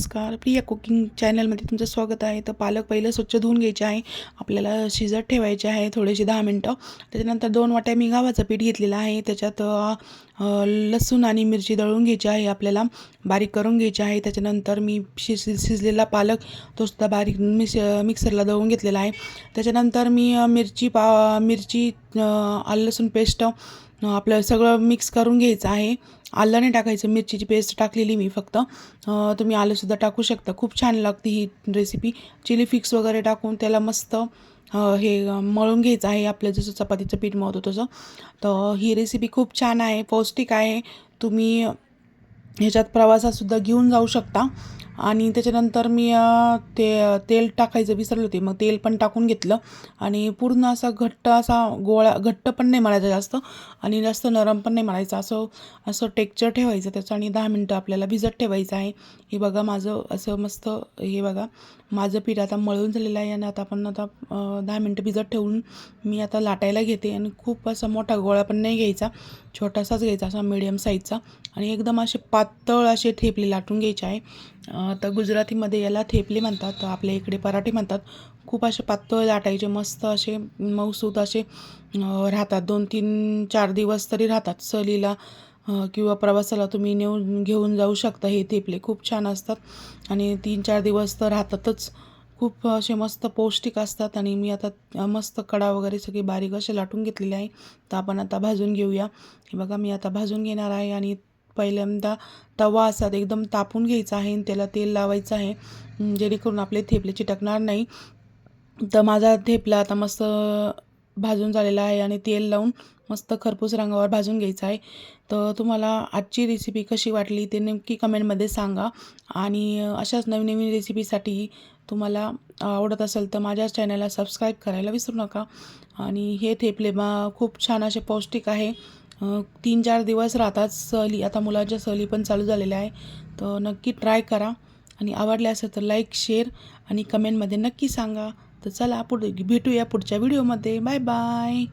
नमस्कार. प्रिया कुकिंग चॅनलमध्ये तुमचं स्वागत आहे. तर पालक पहिलं स्वच्छ धुवून घ्यायचे आहे. आपल्याला शिजत ठेवायचे आहे थोडेसे दहा मिनटं. त्याच्यानंतर दोन वाट्या मी गव्हाचं पीठ घेतलेलं आहे. त्याच्यात लसूण आणि मिरची दळून घ्यायची आहे आपल्याला बारीक करून घ्यायची आहे. त्याच्यानंतर मी शिज शिजलेला पालक तोसुद्धा बारीक मिक्स मिक्सरला दळून घेतलेला आहे. त्याच्यानंतर मी मिरची पा मिरची आलं लसूण पेस्ट आपलं सगळं मिक्स करून घ्यायचं आहे. आलं नाही टाकायचं मिरचीची पेस्ट टाकलेली मी फक्त. तुम्ही आलंसुद्धा टाकू शकता. खूप छान लागते ही रेसिपी चिली फिक्स वगैरे टाकून त्याला मस्त हे मळून घ्यायचं आहे आपलं जसं चपातीचं पीठ मळतो तसं. तर ही रेसिपी खूप छान आहे पौष्टिक आहे. तुम्ही ह्याच्यात प्रवासातसुद्धा घेऊन जाऊ शकता. आणि त्याच्यानंतर मी ते तेल टाकायचं विसरले होते. मग तेल पण टाकून घेतलं. आणि पूर्ण असा घट्ट असा गोळा घट्ट पण नाही मळायचा जास्त आणि जास्त नरम पण नाही मळायचं. असं असं टेक्चर ठेवायचं त्याचं आणि दहा मिनटं आपल्याला भिजत ठेवायचं आहे. हे बघा माझं असं मस्त हे बघा. माझं पीठ आता मळून झालेलं आहे आणि आता आपण आता दहा मिनटं भिजत ठेवून मी आता लाटायला घेते. आणि खूप असा मोठा गोळा पण नाही घ्यायचा. छोटासाच घ्यायचा असा मिडियम साईजचा आणि एकदम असे पातळ असे ठेपले लाटून घ्यायचे आहे. तर गुजरातीमध्ये याला थेपले म्हणतात तर आपल्या इकडे पराठे म्हणतात. खूप असे पातळ लाटायचे मस्त असे मऊसूत असे राहतात. दोन तीन चार दिवस तरी राहतात. सहलीला किंवा प्रवासाला तुम्ही नेऊन घेऊन जाऊ शकता हे थेपले. खूप छान असतात. आणि तीन चार दिवस तर राहतातच. खूप असे मस्त पौष्टिक असतात. आणि मी आता मस्त कडा वगैरे सगळी बारीक असे लाटून घेतलेले आहे. तर आपण आता भाजून घेऊया. हे बघा मी आता भाजून घेणार आहे आणि पहिल्यांदा तवा असा एकदम तापून घ्यायचा आहे आणि त्याला तेल लावायचं आहे. जेणेकरून आपले थेपले चिटकणार नाही. तर माझा थेपला आता मस्त भाजून झालेला आहे आणि तेल लावून मस्त खरपूस रंगावर भाजून घ्यायचं आहे. तर तुम्हाला आजची रेसिपी कशी वाटली ते नेमकी कमेंटमध्ये सांगा. आणि अशाच नवीन नवीन रेसिपीसाठी तुम्हाला आवडत असेल तर माझ्या चॅनलला सबस्क्राईब करायला विसरू नका. आणि हे थेपले मा खूप छान असे पौष्टिक आहे. तीन चार दिवस राहतात सहली. आता मुलांच्या सहली पण चालू झालेल्या आहे. तर नक्की ट्राय करा. आणि आवडले असेल तर लाईक शेअर आणि कमेंटमध्ये नक्की सांगा. तर चला पुढे भेटूया पुढच्या व्हिडिओमध्ये बाय बाय